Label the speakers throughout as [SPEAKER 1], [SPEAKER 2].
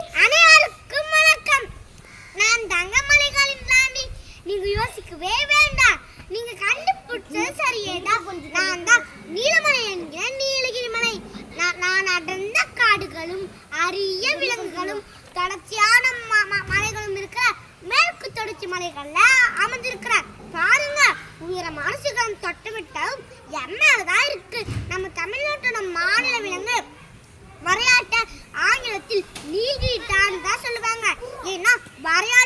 [SPEAKER 1] அனைவருக்கும் வணக்கம். நான் தங்கமலைகளின் ராணி நீங்க யோசிக்கவே வேண்டாம். நீங்க கண்டுபிடிச்சது சரியேதான் நான் தான் நீலமலை என்கிற நீலகிரி மலை. நான் நான் அடர்ந்த காடுகளும் அரிய விலங்குகளும் தொடர்ச்சியான ம- மலைகளும் இருக்க மேற்கு தொடர்ச்சி மலைகள்ல அமைஞ்சிருக்கு ஏன்னா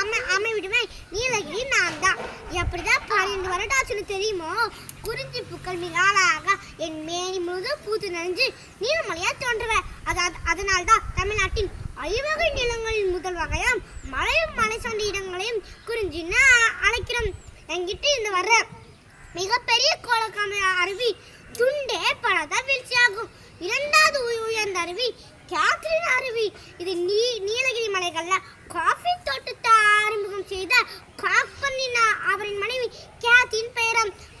[SPEAKER 1] அமை அமைவிடுவேன் நீலகிரி நான் தான் எப்படிதான் பன்னெண்டு வருடாச்சுன்னு தெரியுமோ? குறிஞ்சி பூக்கள் மிக அழகாக என் மேனி முழுதும் பூத்து நனைஞ்சு நீலமலையா தோன்றுவேன் அதாவது அதனால்தான் தமிழ்நாட்டின் ஐவகை நிலங்களின் முதல் வகையும் மலையும் மலை சார்ந்த இடங்களையும் குறிஞ்சின்னு அழைக்கிறோம். என்கிட்ட இந்த வர்ற மிகப்பெரிய கோலக்காம அருவி துண்டே பலதான் வீழ்ச்சி.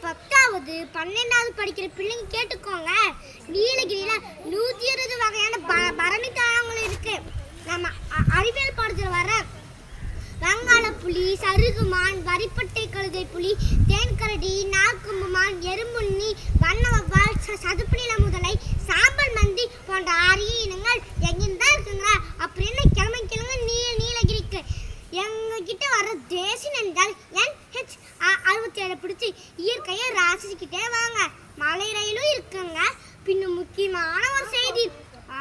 [SPEAKER 1] பத்தாவது பன்னெண்டாவது படிக்கிற பிள்ளைங்க கேட்டுக்கோங்க. நீலகிரியில் நூத்தி இருபது வகையான ப- பரணி தாளங்கள் இருக்கு. நம்ம அறிவியல் பாடத்தில் வர வங்காள புலி சருகுமான் வரிப்பட்டை கழுதை புலி தேன்கரடி நாக்கும்பு எறும்புண்ணி வண்ண வவ்வால் சதுப்பு நில முதலை சாம்பல் இயற்கையை ராசிக்கிட்டே வாங்க. மலை ரயிலும் இருக்குங்க. பின்னும் முக்கியமான ஒரு செய்தி.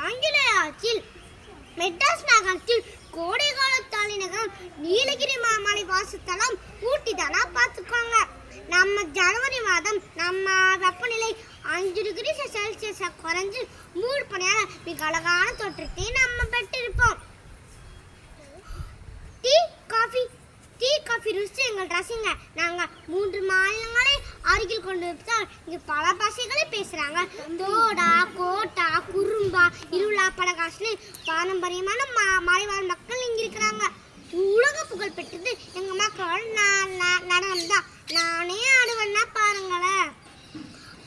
[SPEAKER 1] ஆங்கில ஆட்சியில் மெட்ராஸ் நகரத்தில் கோடை கால தலைநகரம் நீலகிரி மாமலை வாசத்தலம் ஊட்டி தானா பார்த்துக்கோங்க. நம்ம ஜனவரி மாதம் நம்ம வெப்பநிலை அஞ்சு டிகிரி செல்சியஸ் குறைஞ்சு மூடு பணியாக மிக அழகான தோற்றத்தை ருசி எங்கள் ரசிங்க. நாங்கள் மூன்று மாநிலங்களை அருகில் கொண்டு விட்டால் இங்கே பல பாஷைகளை பேசுகிறாங்க தோடா கோட்டா குறும்பா இருளா பலகாஷ்னு பாரம்பரியமான ம மலைவாழ் மக்கள் இங்கே இருக்கிறாங்க. உலக புகழ் பெற்றது எங்கள் மக்கள். நடனம் தான் நானே ஆடுவேன்னா பாருங்களேன்.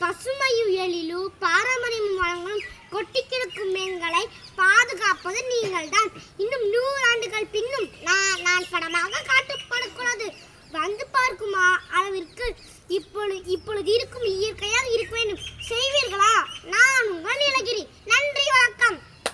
[SPEAKER 1] பசுமையுயலிலும் பாரம்பரியம் வளங்களும் கொட்டி கிடக்கும் மேங்களை பாதுகாப்பது நீங்கள் தான் இன்னும் நூறாண்டுகள் பின்னும் நான் Гірка. Я